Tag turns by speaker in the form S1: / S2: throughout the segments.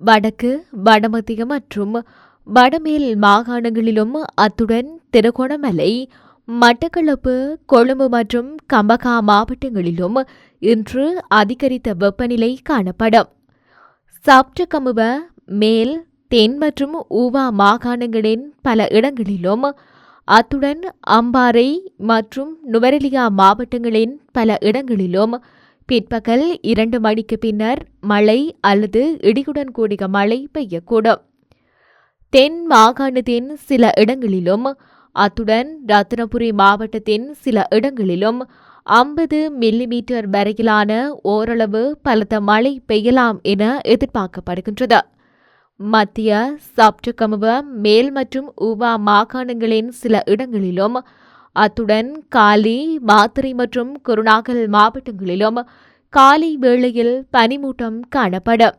S1: வடக்கு வடமத்திய மற்றும் வடமேல் மாகாணங்களிலும் அத்துடன் திருகோணமலை மட்டக்களப்பு கொழும்பு மற்றும் கம்பகா மாவட்டங்களிலும் இன்று அதிகரித்த வெப்பநிலை காணப்படும். சப்டகமுவ மேல் தென் மற்றும் ஊவா மாகாணங்களின் பல இடங்களிலும் அத்துடன் அம்பாறை மற்றும் நுவரெலியா மாவட்டங்களின் பல இடங்களிலும் பிற்பகல் இரண்டு மணிக்கு பின்னர் மழை அல்லது இடியுடன் கூடிய மழை பெய்யக்கூடும். தென் மாகாணத்தின் சில இடங்களிலும் அத்துடன் ரத்தினபுரி மாவட்டத்தின் சில இடங்களிலும் ஐம்பது மில்லிமீட்டர் வரையிலான ஓரளவு பலத்த மழை பெய்யலாம் என எதிர்பார்க்கப்படுகின்றது. மத்திய சப்டகமுவ மேல் மற்றும் உவா மாகாணங்களின் சில இடங்களிலும் அத்துடன் காலி மாத்திரை மற்றும் குருணாகல் மாவட்டங்களிலும் காலை வேளையில் பனிமூட்டம் காணப்படும்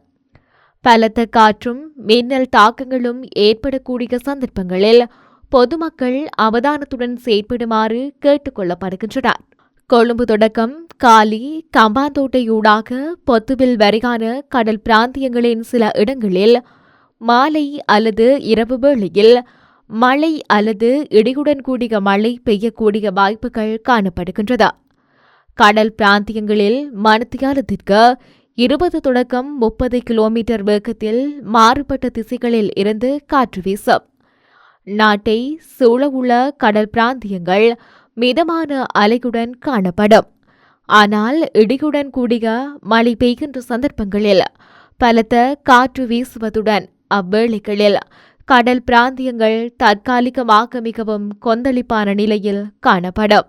S1: பலத்த காற்றும் மின்னல் தாக்கங்களும் ஏற்படக்கூடிய சந்தர்ப்பங்களில் பொதுமக்கள் அவதானத்துடன் செயற்படுமாறு கேட்டுக் கொள்ளப்படுகின்றனர். கொழும்பு தொடக்கம் காலி கம்பாந்தோட்டையூடாக பொத்துவில் வரையான கடல் பிராந்தியங்களின் சில இடங்களில் மாலை அல்லது இரவு வேளையில் மழை அல்லது இடியுடன் கூடிய மழை பெய்யக்கூடிய வாய்ப்புகள் காணப்படுகின்றது கடல் பிராந்தியங்களில் மனத்தியாலத்திற்கு இருபது தொடக்கம் முப்பது கிலோமீட்டர் வேகத்தில் மாறுபட்ட திசைகளில் இருந்து காற்று வீசும். நாட்டை சூழவுள்ள கடல் பிராந்தியங்கள் மிதமான அலையுடன் காணப்படும். ஆனால் இடியுடன் கூடிய மழை பெய்கின்ற சந்தர்ப்பங்களில் பலத்த காற்று வீசுவதுடன் அவ்வேளைகளில் கடல் பிராந்தியங்கள் தற்காலிகமாக மிகவும் கொந்தளிப்பான நிலையில் காணப்படும்.